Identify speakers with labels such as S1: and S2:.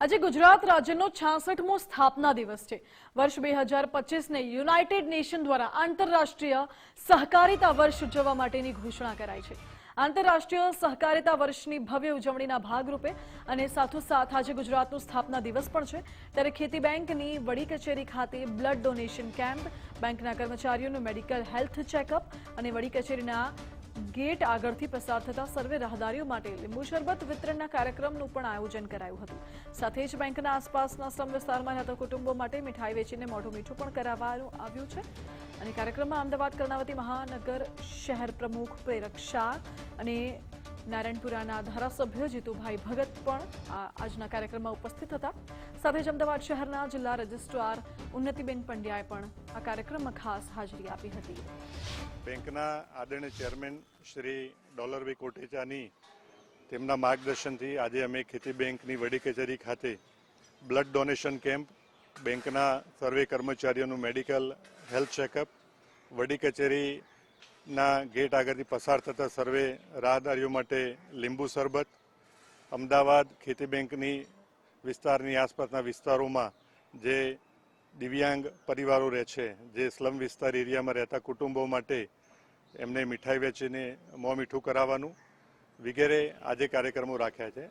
S1: આજે ગુજરાત રાજ્યનો છાસઠમો સ્થાપના દિવસ છે. વર્ષ બે હજાર પચીસને યુનાઇટેડ નેશન દ્વારા આંતરરાષ્ટ્રીય સહકારિતા વર્ષ ઉજવવા માટેની ઘોષણા કરાઈ છે. આંતરરાષ્ટ્રીય સહકારિતા વર્ષની ભવ્ય ઉજવણીના ભાગરૂપે અને સાથોસાથ આજે ગુજરાતનો સ્થાપના દિવસ પણ છે. ત્યારે ખેતી બેંકની વડી કચેરી ખાતે બ્લડ ડોનેશન કેમ્પ, બેંકના કર્મચારીઓનું મેડિકલ હેલ્થ ચેકઅપ અને વડી કચેરીના ગેટ આગળથી પસાર થતા સર્વે રાહદારીઓ માટે લીંબુ શરબત વિતરણના કાર્યક્રમનું પણ આયોજન કરાયું હતું. સાથે જ બેંકના આસપાસના સમ વિસ્તારમાં રહેતા કુટુંબો માટે મીઠાઈ વેચીને મોઢું મીઠું પણ કરાવવાનું આવ્યું છે. અને કાર્યક્રમમાં અમદાવાદ કર્ણાવતી મહાનગર શહેર પ્રમુખ પ્રેરક શાહ અને નારાયણપુરાના ધારાસભ્ય જીતુભાઈ ભગત પણ આજના કાર્યક્રમમાં ઉપસ્થિત હતા. સાથે જ અમદાવાદ શહેરના જિલ્લા રજિસ્ટ્રાર ઉન્નતિબેન પંડ્યાએ પણ આ કાર્યક્રમમાં ખાસ હાજરી આપી હતી.
S2: બેંકના આદરણીય ચેરમેન શ્રી ડોલરભાઈ કોટેચાની તેમના માર્ગદર્શનથી આજે અમે ખેતી બેંકની વડી કચેરી ખાતે બ્લડ ડોનેશન કેમ્પ, બેંકના સર્વે કર્મચારીઓનું મેડિકલ હેલ્થ ચેકઅપ, વડી કચેરીના ગેટ આગળથી પસાર થતા સર્વે રાહદારીઓ માટે લીંબુ શરબત અમદાવાદ ખેતી બેંકની વિસ્તારની આસપાસના વિસ્તારોમાં જે દિવ્યાંગ પરિવારો રહે છે, જે સ્લમ વિસ્તાર એરિયામાં રહેતા કુટુંબો માટે એમને મીઠાઈ વેચીને મોં મીઠું કરાવવાનું વગેરે આજે કાર્યક્રમો રાખ્યા છે.